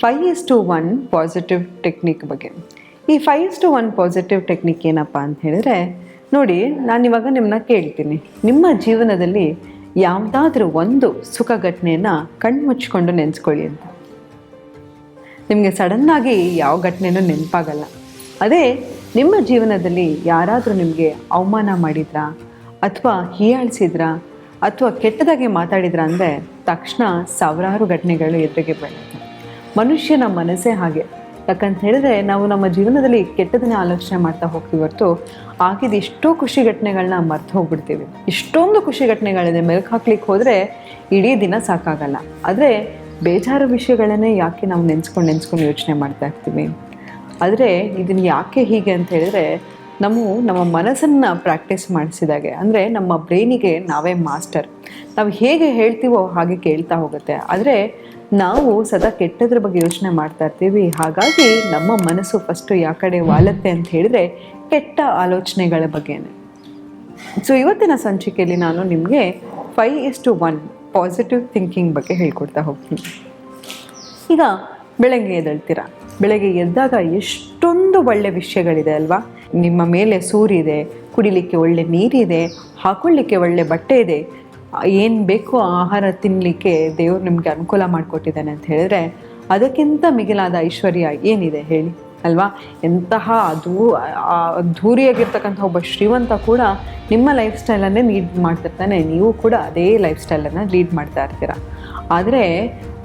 Five is to one positive technique ಬಗ್ಗೆ. ಈ five is to one positive technique ಏನಪ್ಪ ಅಂತ ಹೇಳಿದ್ರೆ, ನೋಡಿ, ನಾನು ಇವಾಗ ನಿಮ್ಮನ್ನ ಕೇಳ್ತೀನಿ. ನಿಮ್ಮ ಜೀವನದಲ್ಲಿ ಯಾವುದಾದ್ರೂ ಒಂದು ಸುಖ ಘಟನೆಯನ್ನು ಕಣ್ಮುಚ್ಕೊಂಡು ನೆನೆಸ್ಕೊಳ್ಳಿ ಅಂತ. ನಿಮಗೆ ಸಡನ್ನಾಗಿ ಯಾವ ಘಟನೆನೂ ನೆನಪಾಗಲ್ಲ. ಅದೇ, ನಿಮ್ಮ ಜೀವನದಲ್ಲಿ ಯಾರಾದರೂ ನಿಮಗೆ ಅವಮಾನ ಮಾಡಿದ್ರಾ, ಅಥವಾ ಹೀಯಾಳಿಸಿದ್ರಾ, ಅಥವಾ ಕೆಟ್ಟದಾಗಿ ಮಾತಾಡಿದ್ರಾ ಅಂದರೆ ತಕ್ಷಣ ಸಾವಿರಾರು ಘಟನೆಗಳು ಎದುರಿಗೆ ಬೀಳುತ್ತೆ ಮನುಷ್ಯನ ಮನಸ್ಸೇ ಹಾಗೆ. ಯಾಕಂತ ಹೇಳಿದ್ರೆ ನಾವು ನಮ್ಮ ಜೀವನದಲ್ಲಿ ಕೆಟ್ಟದನ್ನ ಆಲೋಚನೆ ಮಾಡ್ತಾ ಹೋಗ್ತೀವಿ ಹೊರತು ಆಗಿದ ಎಷ್ಟೋ ಖುಷಿ ಘಟನೆಗಳನ್ನ ಮರ್ತು ಹೋಗ್ಬಿಡ್ತೀವಿ. ಇಷ್ಟೊಂದು ಖುಷಿ ಘಟನೆಗಳಿದೆ ಮೆಲ್ಕು ಹಾಕ್ಲಿಕ್ಕೆ ಹೋದರೆ ಇಡೀ ದಿನ ಸಾಕಾಗಲ್ಲ. ಆದರೆ ಬೇಜಾರು ವಿಷಯಗಳನ್ನೇ ಯಾಕೆ ನಾವು ನೆನ್ಸ್ಕೊಂಡು ನೆನ್ಸ್ಕೊಂಡು ಯೋಚನೆ ಮಾಡ್ತಾ ಇರ್ತೀವಿ? ಆದರೆ ಇದನ್ನ ಯಾಕೆ ಹೀಗೆ ಅಂತ ಹೇಳಿದ್ರೆ ನಾವು ನಮ್ಮ ಮನಸ್ಸನ್ನು ಪ್ರಾಕ್ಟೀಸ್ ಮಾಡಿಸಿದಾಗೆ. ಅಂದರೆ ನಮ್ಮ ಬ್ರೈನಿಗೆ ನಾವೇ ಮಾಸ್ಟರ್ ನಾವು ಹೇಗೆ ಹೇಳ್ತೀವೋ ಹಾಗೆ ಕೇಳ್ತಾ ಹೋಗುತ್ತೆ. ಆದರೆ ನಾವು ಸದಾ ಕೆಟ್ಟದ್ರ ಬಗ್ಗೆ ಯೋಚನೆ ಮಾಡ್ತಾ ಇರ್ತೀವಿ. ಹಾಗಾಗಿ ನಮ್ಮ ಮನಸ್ಸು ಫಸ್ಟು ಯಾವ ಕಡೆ ವಾಲತ್ತೆ ಅಂತ ಹೇಳಿದ್ರೆ ಕೆಟ್ಟ ಆಲೋಚನೆಗಳ ಬಗ್ಗೆನೇ. ಸೊ ಇವತ್ತಿನ ಸಂಚಿಕೆಯಲ್ಲಿ ನಾನು ನಿಮಗೆ five is to one positive thinking ಬಗ್ಗೆ ಹೇಳ್ಕೊಡ್ತಾ ಹೋಗ್ತೀನಿ. ಈಗ ಬೆಳಗ್ಗೆ ಎದ್ದೇಳ್ತೀರಾ? ಬೆಳಗ್ಗೆ ಎದ್ದಾಗ ಎಷ್ಟೊಂದು ಒಳ್ಳೆ ವಿಷಯಗಳಿದೆ ಅಲ್ವಾ? ನಿಮ್ಮ ಮೇಲೆ ಸೂರಿದೆ, ಕುಡಿಲಿಕ್ಕೆ ಒಳ್ಳೆ ನೀರಿದೆ, ಹಾಕೊಳ್ಳಿಕ್ಕೆ ಒಳ್ಳೆ ಬಟ್ಟೆ ಇದೆ, ಏನು ಬೇಕೋ ಆಹಾರ ತಿನ್ನಲಿಕ್ಕೆ ದೇವರು ನಿಮಗೆ ಅನುಕೂಲ ಮಾಡಿಕೊಟ್ಟಿದ್ದಾನೆ ಅಂತ ಹೇಳಿದ್ರೆ ಅದಕ್ಕಿಂತ ಮಿಗಿಲಾದ ಐಶ್ವರ್ಯ ಏನಿದೆ ಹೇಳಿ, ಅಲ್ವಾ? ಎಂತಹ ಅದೂ ಅದ್ಧೂರಿಯಾಗಿರ್ತಕ್ಕಂಥ ಒಬ್ಬ ಶ್ರೀಮಂತ ಕೂಡ ನಿಮ್ಮ ಲೈಫ್ ಸ್ಟೈಲನ್ನೇ ಲೀಡ್ ಮಾಡ್ತಿರ್ತಾನೆ, ನೀವು ಕೂಡ ಅದೇ ಲೈಫ್ ಸ್ಟೈಲನ್ನು ಲೀಡ್ ಮಾಡ್ತಾ ಇರ್ತೀರ. ಆದರೆ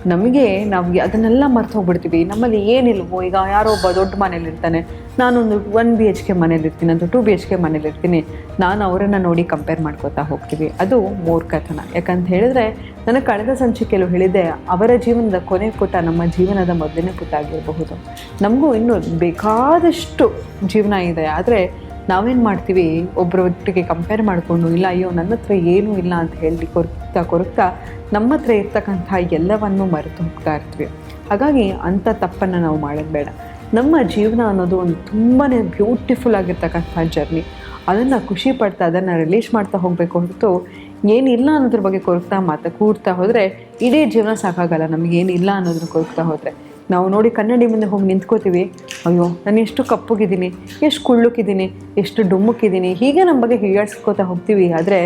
ನಮಗೆ ನಾವು ಅದನ್ನೆಲ್ಲ ಮರ್ತು ಹೋಗ್ಬಿಡ್ತೀವಿ. ನಮ್ಮಲ್ಲಿ ಏನಿಲ್ವೋ, ಈಗ ಯಾರೋ ಒಬ್ಬ ದೊಡ್ಡ ಮನೇಲಿ ಇರ್ತಾನೆ. ನಾನೊಂದು ಒನ್ ಬಿ ಎಚ್ ಕೆ ಮನೇಲಿ ಇರ್ತೀನಿ ಅಂತ ಟು ಬಿ ಎಚ್ ಕೆ ಮನೇಲಿ ಇರ್ತೀನಿ. ನಾನು ಅವರನ್ನು ನೋಡಿ ಕಂಪೇರ್ ಮಾಡ್ಕೋತಾ ಹೋಗ್ತೀವಿ. ಅದು ಮೂರ್ಖತನ. ಯಾಕಂತ ಹೇಳಿದ್ರೆ, ನನಗೆ ಕಳೆದ ಸಂಚಿಕೆಯಲ್ಲೂ ಹೇಳಿದ್ದೆ, ಅವರ ಜೀವನದ ಕೊನೆ ಪುಟ ನಮ್ಮ ಜೀವನದ ಮೊದಲನೇ ಪುಟ ಆಗಿರಬಹುದು. ನಮಗೂ ಇನ್ನೂ ಬೇಕಾದಷ್ಟು ಜೀವನ ಇದೆ. ಆದರೆ ನಾವೇನು ಮಾಡ್ತೀವಿ? ಒಬ್ಬರೊಟ್ಟಿಗೆ ಕಂಪೇರ್ ಮಾಡಿಕೊಂಡು, ಇಲ್ಲ, ಅಯ್ಯೋ, ನನ್ನ ಹತ್ರ ಏನೂ ಇಲ್ಲ ಅಂತ ಹೇಳಿ ಕೊರಕ್ತಾ ಕೊರಕ್ತಾ ನಮ್ಮ ಹತ್ರ ಇರ್ತಕ್ಕಂಥ ಎಲ್ಲವನ್ನು ಮರೆತು ಹೋಗ್ತಾ ಇರ್ತೀವಿ. ಹಾಗಾಗಿ ಅಂಥ ತಪ್ಪನ್ನು ನಾವು ಮಾಡೋದು ಬೇಡ. ನಮ್ಮ ಜೀವನ ಅನ್ನೋದು ಒಂದು ತುಂಬಾ ಬ್ಯೂಟಿಫುಲ್ ಆಗಿರ್ತಕ್ಕಂಥ ಜರ್ನಿ ಅದನ್ನು ಖುಷಿ ಪಡ್ತಾ, ಅದನ್ನು ರಿಲೀಸ್ ಮಾಡ್ತಾ ಹೋಗಬೇಕು ಹೊರತು ಏನಿಲ್ಲ ಅನ್ನೋದ್ರ ಬಗ್ಗೆ ಕೊರಕ್ತಾ ಮಾತಾ ಕೂಡ್ತಾ ಹೋದರೆ, ಇಡೀ ಜೀವನ ಸಾಕಾಗಲ್ಲ. ನಮಗೇನಿಲ್ಲ ಅನ್ನೋದನ್ನು ಕೊರಕ್ತಾ ಹೋದರೆ. ನಾವು ನೋಡಿ ಕನ್ನಡಿ ಮುಂದೆ ಹೋಗಿ ನಿಂತ್ಕೋತೀವಿ. ಅಯ್ಯೋ, ನಾನು ಎಷ್ಟು ಕಪ್ಪಗಿದ್ದೀನಿ, ಎಷ್ಟು ಕುಳ್ಳುಕಿದ್ದೀನಿ, ಎಷ್ಟು ಡುಮ್ಮಕ್ಕಿದ್ದೀನಿ ಹೀಗೆ ನಮ್ಮ ಬಗ್ಗೆ ಹೀಯಾಡ್ಸ್ಕೋತಾ ಹೋಗ್ತೀವಿ. ಆದರೆ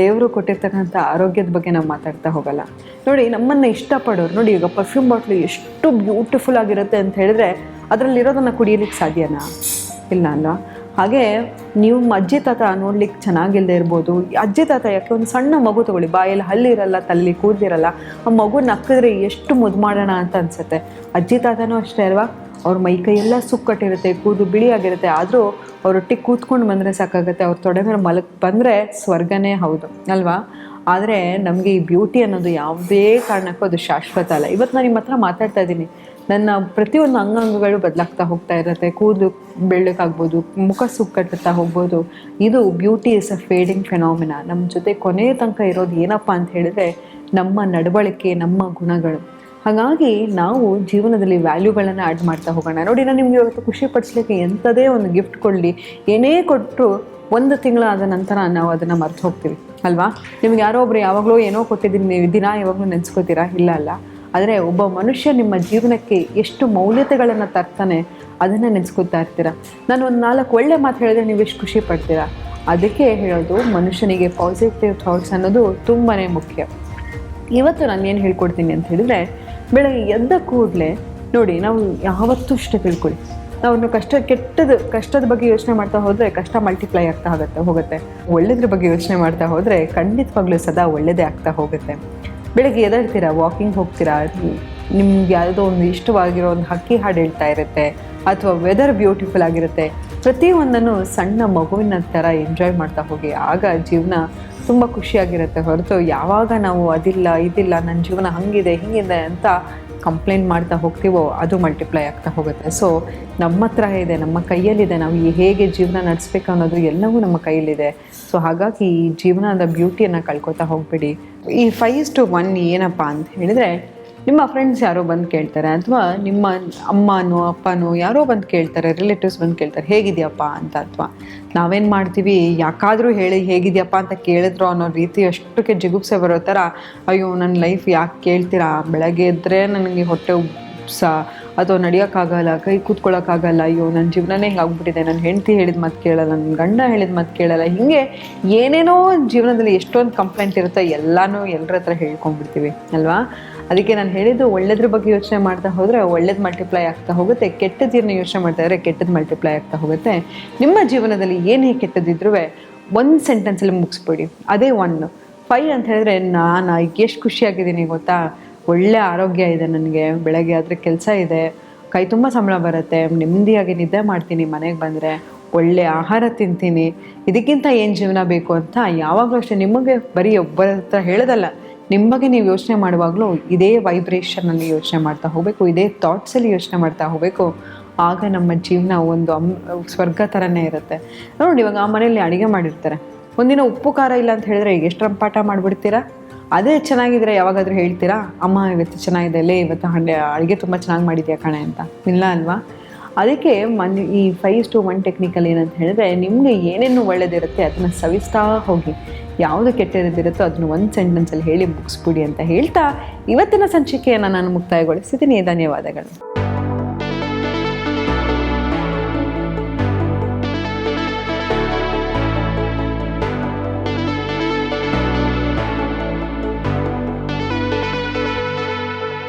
ದೇವರು ಕೊಟ್ಟಿರ್ತಕ್ಕಂಥ ಆರೋಗ್ಯದ ಬಗ್ಗೆ ನಾವು ಮಾತಾಡ್ತಾ ಹೋಗಲ್ಲ. ನೋಡಿ, ನಮ್ಮನ್ನು ಇಷ್ಟಪಡೋರು, ನೋಡಿ, ಈಗ ಪರ್ಫ್ಯೂಮ್ ಬಾಟ್ಲು ಎಷ್ಟು ಬ್ಯೂಟಿಫುಲ್ ಆಗಿರುತ್ತೆ ಅಂತ ಹೇಳಿದ್ರೆ, ಅದರಲ್ಲಿರೋದನ್ನು ಕುಡಿಯಲಿಕ್ಕೆ ಸಾಧ್ಯನಾ? ಇಲ್ಲ ಅಲ್ಲ ಹಾಗೆ ನೀವು ಅಜ್ಜಿ ತಾತ ನೋಡ್ಲಿಕ್ಕೆ ಚೆನ್ನಾಗಿಲ್ಲದೆ ಇರ್ಬೋದು. ಅಜ್ಜಿ ತಾತ ಯಾಕೆ ಒಂದು ಸಣ್ಣ ಮಗು ತಗೊಳ್ಳಿ. ಬಾಯಲ್ಲಿ ಹಲ್ಲಿರಲ್ಲ, ತಲ್ಲಿ ಕೂದಿರಲ್ಲ ಆ ಮಗು ನಕ್ಕಿದ್ರೆ ಎಷ್ಟು ಮುದ್ದು ಮಾಡೋಣ ಅಂತ ಅನ್ಸುತ್ತೆ. ಅಜ್ಜಿ ತಾತನೂ ಅಷ್ಟೇ ಅಲ್ವಾ? ಅವ್ರ ಮೈ ಕೈಯೆಲ್ಲ ಸುಕ್ಕಟ್ಟಿರುತ್ತೆ ಕೂದು ಬಿಳಿಯಾಗಿರುತ್ತೆ. ಆದರೂ ಅವರೊಟ್ಟಿಗೆ ಕೂತ್ಕೊಂಡು ಬಂದರೆ ಸಾಕಾಗುತ್ತೆ. ಅವ್ರ ತೊಡೆ ಮೇಲೆ ಮಲಗ್ ಬಂದರೆ ಸ್ವರ್ಗನೇ ಹೌದು, ಅಲ್ವಾ? ಆದರೆ ನಮಗೆ ಈ ಬ್ಯೂಟಿ ಅನ್ನೋದು ಯಾವುದೇ ಕಾರಣಕ್ಕೂ ಅದು ಶಾಶ್ವತ ಅಲ್ಲ. ಇವತ್ತು ನಾನು ನಿಮ್ಮ ಹತ್ರ ಮಾತಾಡ್ತಾ ಇದ್ದೀನಿ. ನನ್ನ ಪ್ರತಿಯೊಂದು ಅಂಗಾಂಗಗಳು ಬದಲಾಗ್ತಾ ಹೋಗ್ತಾ ಇರುತ್ತೆ. ಕೂದಲು ಬೆಳ್ಳಕ್ಕಾಗ್ಬೋದು ಮುಖ ಸುಕ್ಕಟ್ಟುತ್ತಾ ಹೋಗ್ಬೋದು. ಇದು beauty is a fading phenomena ನಮ್ಮ ಜೊತೆ ಕೊನೆಯ ತನಕ ಇರೋದು ಏನಪ್ಪ ಅಂತ ಹೇಳಿದ್ರೆ ನಮ್ಮ ನಡವಳಿಕೆ, ನಮ್ಮ ಗುಣಗಳು. ಹಾಗಾಗಿ ನಾವು ಜೀವನದಲ್ಲಿ ವ್ಯಾಲ್ಯೂಗಳನ್ನು ಆ್ಯಡ್ ಮಾಡ್ತಾ ಹೋಗೋಣ. ನೋಡಿ, ನಾನು ನಿಮಗೆ ಇವತ್ತು ಖುಷಿ ಪಡಿಸ್ಲಿಕ್ಕೆ ಎಂಥದೇ ಒಂದು ಗಿಫ್ಟ್ ಕೊಡಲಿ. ಏನೇ ಕೊಟ್ಟರು ಒಂದು ತಿಂಗಳಾದ ನಂತರ ನಾವು ಅದನ್ನು ಮರ್ತು ಹೋಗ್ತೀವಿ. ಅಲ್ವಾ? ನಿಮ್ಗೆ ಯಾರೋ ಒಬ್ರು ಯಾವಾಗಲೂ ಏನೋ ಕೊಟ್ಟಿದ್ದೀನಿ, ನೀವು ದಿನ ಯಾವಾಗಲೂ ನೆನೆಸ್ಕೋತೀರಾ? ಇಲ್ಲ, ಅಲ್ಲ. ಆದರೆ ಒಬ್ಬ ಮನುಷ್ಯ ನಿಮ್ಮ ಜೀವನಕ್ಕೆ ಎಷ್ಟು ಮೌಲ್ಯತೆಗಳನ್ನು ತರ್ತಾನೆ ಅದನ್ನು ನೆನೆಸ್ಕೊತಾ ಇರ್ತೀರ? ನಾನು ಒಂದು ನಾಲ್ಕು ಒಳ್ಳೆ ಮಾತು ಹೇಳಿದ್ರೆ ನೀವು ಎಷ್ಟು ಖುಷಿ ಪಡ್ತೀರಾ? ಅದಕ್ಕೆ ಹೇಳೋದು ಮನುಷ್ಯನಿಗೆ ಪಾಸಿಟಿವ್ ಥಾಟ್ಸ್ ಅನ್ನೋದು ತುಂಬಾ ಮುಖ್ಯ. ಇವತ್ತು ನಾನು ಏನು ಹೇಳ್ಕೊಡ್ತೀನಿ ಅಂತ ಹೇಳಿದ್ರೆ, ಬೆಳಗ್ಗೆ ಎದ್ದ ಕೂಡಲೇ ನೋಡಿ ನಾವು ಯಾವತ್ತೂ ಇಷ್ಟ ತಿಳ್ಕೊಳ್ಳಿ. ನಾವು ಕಷ್ಟ ಕೆಟ್ಟದ ಕಷ್ಟದ ಬಗ್ಗೆ ಯೋಚನೆ ಮಾಡ್ತಾ ಹೋದರೆ ಕಷ್ಟ ಮಲ್ಟಿಪ್ಲೈ ಆಗ್ತಾ ಹೋಗುತ್ತೆ ಹೋಗುತ್ತೆ. ಒಳ್ಳೇದ್ರ ಬಗ್ಗೆ ಯೋಚನೆ ಮಾಡ್ತಾ ಹೋದರೆ ಖಂಡಿತವಾಗ್ಲೂ ಸದಾ ಒಳ್ಳೆಯದೇ ಆಗ್ತಾ ಹೋಗುತ್ತೆ. ಬೆಳಗ್ಗೆ ಎದ್ದೇಳ್ತೀರಾ? ವಾಕಿಂಗ್ ಹೋಗ್ತೀರಾ? ನಿಮ್ಗೆ ಯಾವುದೋ ಒಂದು ಇಷ್ಟವಾಗಿರೋ ಒಂದು ಹಕ್ಕಿ ಹಾಡು ಹೇಳ್ತಾ ಇರುತ್ತೆ, ಅಥವಾ ವೆದರ್ ಬ್ಯೂಟಿಫುಲ್ ಆಗಿರುತ್ತೆ. ಪ್ರತಿಯೊಂದನ್ನು ಸಣ್ಣ ಮಗುವಿನ ಥರ ಎಂಜಾಯ್ ಮಾಡ್ತಾ ಹೋಗಿ, ಆಗ ಜೀವನ ತುಂಬ ಖುಷಿಯಾಗಿರುತ್ತೆ ಹೊರತು ಯಾವಾಗ ನಾವು ಅದಿಲ್ಲ, ಇದಿಲ್ಲ ನನ್ನ ಜೀವನ ಹಂಗಿದೆ, ಹಿಂಗಿದೆ ಅಂತ ಕಂಪ್ಲೇಂಟ್ ಮಾಡ್ತಾ ಹೋಗ್ತೀವೋ, ಅದು ಮಲ್ಟಿಪ್ಲೈ ಆಗ್ತಾ ಹೋಗುತ್ತೆ. ಸೊ ನಮ್ಮ ಹತ್ರ ಇದೆ, ನಮ್ಮ ಕೈಯಲ್ಲಿದೆ, ನಾವು ಈ ಹೇಗೆ ಜೀವನ ನಡೆಸ್ಬೇಕು ಅನ್ನೋದು ಎಲ್ಲವೂ ನಮ್ಮ ಕೈಯಲ್ಲಿದೆ. ಸೊ ಹಾಗಾಗಿ ಈ ಜೀವನದ ಬ್ಯೂಟಿಯನ್ನು ಕಳ್ಕೊತಾ ಹೋಗ್ಬೇಡಿ. ಈ ಫೈವ್ ಟು ಒನ್ ಏನಪ್ಪ ಅಂತ ಹೇಳಿದರೆ ನಿಮ್ಮ ಫ್ರೆಂಡ್ಸ್ ಯಾರೋ ಬಂದು ಕೇಳ್ತಾರೆ ಅಥವಾ ನಿಮ್ಮ ಅಮ್ಮನೋ, ಅಪ್ಪನೋ ಯಾರೋ ಬಂದು ಕೇಳ್ತಾರೆ ರಿಲೇಟಿವ್ಸ್ ಬಂದು ಕೇಳ್ತಾರೆ, ಹೇಗಿದೆಯಪ್ಪ ಅಂತ ಅಥವಾ ನಾವೇನು ಮಾಡ್ತೀವಿ? ಯಾಕಾದರೂ ಹೇಳಿ ಹೇಗಿದೆಯಪ್ಪ ಅಂತ ಕೇಳಿದ್ರು ಅನ್ನೋ ರೀತಿ ಅಷ್ಟಕ್ಕೆ ಜಿಗುಪ್ಸೆ ಬರೋ ಥರ, ಅಯ್ಯೋ ನನ್ನ ಲೈಫ್ ಯಾಕೆ ಕೇಳ್ತೀರಾ? ಬೆಳಗ್ಗೆ ಇದ್ದರೆ ನನಗೆ ಹೊಟ್ಟೆ ಸ ಅಥವಾ ನಡೆಯೋಕ್ಕಾಗಲ್ಲ, ಕೈ ಕೂತ್ಕೊಳ್ಳೋಕ್ಕಾಗಲ್ಲ ಅಯ್ಯೋ ನನ್ನ ಜೀವನನೇ ಹಿಂಗೆ ಆಗ್ಬಿಟ್ಟಿದೆ ನನ್ನ ಹೆಂಡತಿ ಹೇಳಿದ ಮಾತು ಕೇಳಲ್ಲ ನನ್ನ ಗಂಡ ಹೇಳಿದ ಮಾತು ಕೇಳಲ್ಲ. ಹೀಗೆ ಏನೇನೋ ಜೀವನದಲ್ಲಿ ಎಷ್ಟೊಂದು ಕಂಪ್ಲೇಂಟ್ ಇರುತ್ತೋ, ಎಲ್ಲನೂ ಎಲ್ಲರ ಹತ್ರ ಹೇಳ್ಕೊಂಡ್ಬಿಡ್ತೀವಿ, ಅಲ್ವಾ? ಅದಕ್ಕೆ ನಾನು ಹೇಳಿದ್ದು ಒಳ್ಳೇದ್ರ ಬಗ್ಗೆ ಯೋಚನೆ ಮಾಡ್ತಾ ಹೋದರೆ ಒಳ್ಳೇದು ಮಲ್ಟಿಪ್ಲೈ ಆಗ್ತಾ ಹೋಗುತ್ತೆ ಕೆಟ್ಟದ್ದನ್ನ ಯೋಚನೆ ಮಾಡ್ತಾ ಇದ್ರೆ ಕೆಟ್ಟದ್ದು ಮಲ್ಟಿಪ್ಲೈ ಆಗ್ತಾ ಹೋಗುತ್ತೆ. ನಿಮ್ಮ ಜೀವನದಲ್ಲಿ ಏನೇ ಕೆಟ್ಟದಿದ್ರೂ ಒಂದು ಸೆಂಟೆನ್ಸಲ್ಲಿ ಮುಗಿಸ್ಬಿಡಿ, ಅದೇ ಒನ್ ಫೈ ಅಂತ ಹೇಳಿದ್ರೆ ನಾನು, ಎಷ್ಟು ಖುಷಿಯಾಗಿದ್ದೀನಿ ಗೊತ್ತಾ? ಒಳ್ಳೆ ಆರೋಗ್ಯ ಇದೆ ನನಗೆ, ಬೆಳಗ್ಗೆ ಆದರೆ ಕೆಲಸ ಇದೆ, ಕೈ ತುಂಬ ಸಂಬಳ ಬರುತ್ತೆ, ನೆಮ್ಮದಿಯಾಗಿ ನಿದ್ದೆ ಮಾಡ್ತೀನಿ, ಮನೆಗೆ ಬಂದರೆ ಒಳ್ಳೆ ಆಹಾರ ತಿಂತೀನಿ. ಇದಕ್ಕಿಂತ ಏನು ಜೀವನ ಬೇಕು ಅಂತ ಯಾವಾಗಲೂ ಅಷ್ಟೇ, ನಿಮಗೆ ಬರೀ ಒಬ್ಬರ ಹತ್ರ ಹೇಳೋದಲ್ಲ ನಿಮ್ಮ ಬಗ್ಗೆ ನೀವು ಯೋಚನೆ ಮಾಡುವಾಗಲೂ ಇದೇ ವೈಬ್ರೇಷನಲ್ಲಿ ಯೋಚನೆ ಮಾಡ್ತಾ ಹೋಗಬೇಕು, ಇದೇ ಥಾಟ್ಸಲ್ಲಿ ಯೋಚನೆ ಮಾಡ್ತಾ ಹೋಗಬೇಕು. ಆಗ ನಮ್ಮ ಜೀವನ ಒಂದು ಅಮ್ ಸ್ವರ್ಗ ಥರನೇ ಇರುತ್ತೆ. ನೋಡಿ, ಇವಾಗ ಆ ಮನೆಯಲ್ಲಿ ಅಡುಗೆ ಮಾಡಿರ್ತಾರೆ. ಒಂದಿನ ಉಪ್ಪು, ಖಾರ ಇಲ್ಲ ಅಂತ ಹೇಳಿದ್ರೆ ಎಷ್ಟು ರಂಪಾಟ ಮಾಡಿಬಿಡ್ತೀರಾ? ಅದೇ ಚೆನ್ನಾಗಿದ್ರೆ ಯಾವಾಗಾದರೂ ಹೇಳ್ತೀರಾ? ಅಮ್ಮ, ಇವತ್ತು ಚೆನ್ನಾಗಿದೆ, ಲೇ, ಇವತ್ತು ಹಂಡೆ, ಅಡುಗೆ ತುಂಬ ಚೆನ್ನಾಗಿ ಮಾಡಿದ್ಯಾ ಕಣೆ ಅಂತ. ಇಲ್ಲ ಅಲ್ವಾ? ಅದಕ್ಕೆ ಮನ್ ಈ ಫೈವ್ ಟು ಒನ್ ಟೆಕ್ನಿಕಲ್ ಏನಂತ ಹೇಳಿದ್ರೆ ನಿಮಗೆ ಏನೇನು ಒಳ್ಳೇದಿರುತ್ತೆ ಅದನ್ನು ಸವಿಸ್ತಾ ಹೋಗಿ. ಯಾವುದು ಕೆಟ್ಟದಿರುತ್ತೋ ಅದನ್ನು ಒಂದು ಸೆಂಟೆನ್ಸಲ್ಲಿ ಹೇಳಿ ಮುಗಿಸ್ಬಿಡಿ ಅಂತ ಹೇಳ್ತಾ ಇವತ್ತಿನ ಸಂಚಿಕೆಯನ್ನು ನಾನು ಮುಕ್ತಾಯಗೊಳಿಸಿದ್ದೀನಿ ಧನ್ಯವಾದಗಳು.